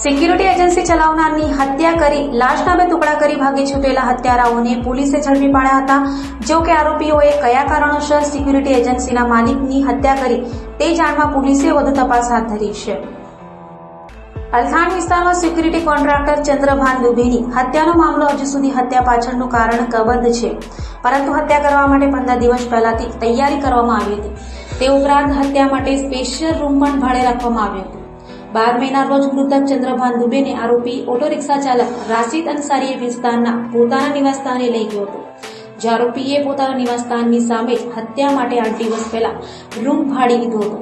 Security agency ચલાવનારની હત્યા કરી, લાશના બે ટુકડા કરી ભાગી છૂટેલા હત્યારાઓને પોલીસે ઝડપી પાડ્યા હતા. જો કે આરોપીઓએ કયા કારણોસર સિક્યુરિટી એજન્સીના માલિકની હત્યા કરી, તે જાણવા પોલીસે વધુ તપાસ હાથ ધરી છે. અલથાણ વિસ્તારમાં સિક્યુરિટી કોન્ટ્રાક્ટર ચંદ્રભાન દુબેની હત્યાનો મામલો હજુ સુધી હત્યા પાછળનું કારણ કબંધ છે. પરંતુ હત્યા કરવા માટે પંદર દિવસ પહેલાથી તૈયારી કરવામાં આવી હતી. તે ઉપરાંત હત્યા માટે સ્પેશિયલ રૂમ પણ ભાડે રાખવામાં આવ્યો હતો. બાર મેના રોજ મૃતક ચંદ્રભાન દુબેને આરોપી ઓટો રિક્ષા ચાલક રાશિદ અંસારીએ વિસ્તારના પોતાના નિવાસસ્થાને લઈ ગયો હતો. જે આરોપીએ પોતાના નિવાસસ્થાનની સામે હત્યા માટે આઠ દિવસ પહેલા રૂમ ભાડી લીધો હતો.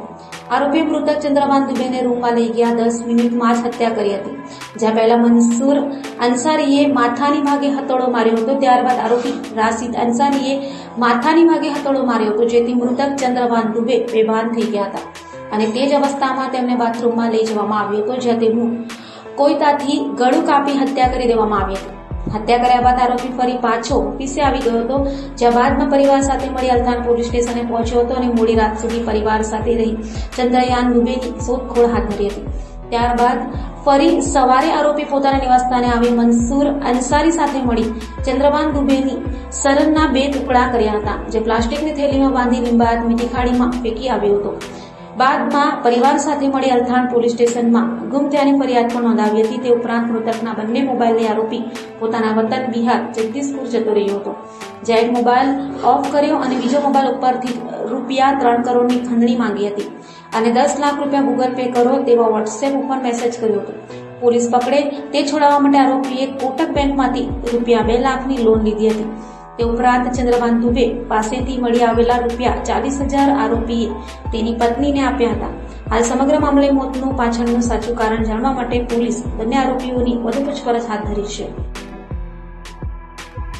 આરોપી મૃતક ચંદ્રભાન દુબેને રૂમમાં લઈ ગયા દસ મિનિટમાં જ હત્યા કરી હતી. જ્યાં પહેલા મનસુર અંસારીએ માથાની ભાગે હથોડો માર્યો હતો, ત્યારબાદ આરોપી રાશિદ અંસારીએ માથાની ભાગે હથોડો માર્યો હતો, જેથી મૃતક ચંદ્રભાન દુબે બેભાન થઈ ગયા હતા. અને તે જ અવસ્થામાં તેમને બાથરૂમમાં લઈ જવામાં આવ્યો હતો, જ્યાં તેમનું કોઈતાથી ગળું કાપી હત્યા કરી દેવામાં આવી હતી. હત્યા કર્યા બાદ આરોપી ફરી પાછો ઓફિસે આવી ગયો હતો, જ્યાં બાદમાં પરિવાર સાથે મળી અલથાણ પોલીસ સ્ટેશને પહોંચ્યો હતો અને મોડી રાત સુધી પરિવાર સાથે રહી ચંદ્રયાન દુબેની શોધખોળ હાથ ધરી હતી. ત્યારબાદ ફરી સવારે આરોપી પોતાના નિવાસસ્થાને આવી મનસૂર અન્સારી સાથે મળી ચંદ્રબાન દુબેની સરનના બે ટુકડા કર્યા હતા, જે પ્લાસ્ટિકની થેલીમાં બાંધી લીંબાત મીઠી ખાડીમાં ફેંકી આવ્યો હતો. બાદમાં પરિવાર સાથે મળી અલથાણ પોલીસ સ્ટેશનમાં ગુમ થયાની ફરિયાદ પણ નોંધાવી હતી. તે ઉપરાંત મૃતકના બંને મોબાઈલને આરોપી પોતાના વતન બિહાર જગદીશપુર જતો રહ્યો હતો. એક મોબાઈલ ઓફ કર્યો અને બીજો મોબાઈલ ઉપરથી રૂપિયા ત્રણ કરોડની ખંડણી માંગી હતી. અને દસ લાખ રૂપિયા ગૂગલ પે કરો તેવો વોટ્સએપ ઉપર મેસેજ કર્યો હતો. પોલીસ પકડે તે છોડાવવા માટે આરોપીએ કોટક બેંકમાંથી રૂપિયા બે લાખની લોન લીધી હતી. તે ઉપરાંત ચંદ્રભાન દુબે પાસેથી મળી આવેલા રૂપિયા ચાલીસ હજાર આરોપીએ તેની પત્નીને આપ્યા હતા. હાલ સમગ્ર મામલે મોતનું પાછળનું સાચું કારણ જાણવા માટે પોલીસ બંને આરોપીઓની વધુ પૂછપરછ હાથ ધરી છે.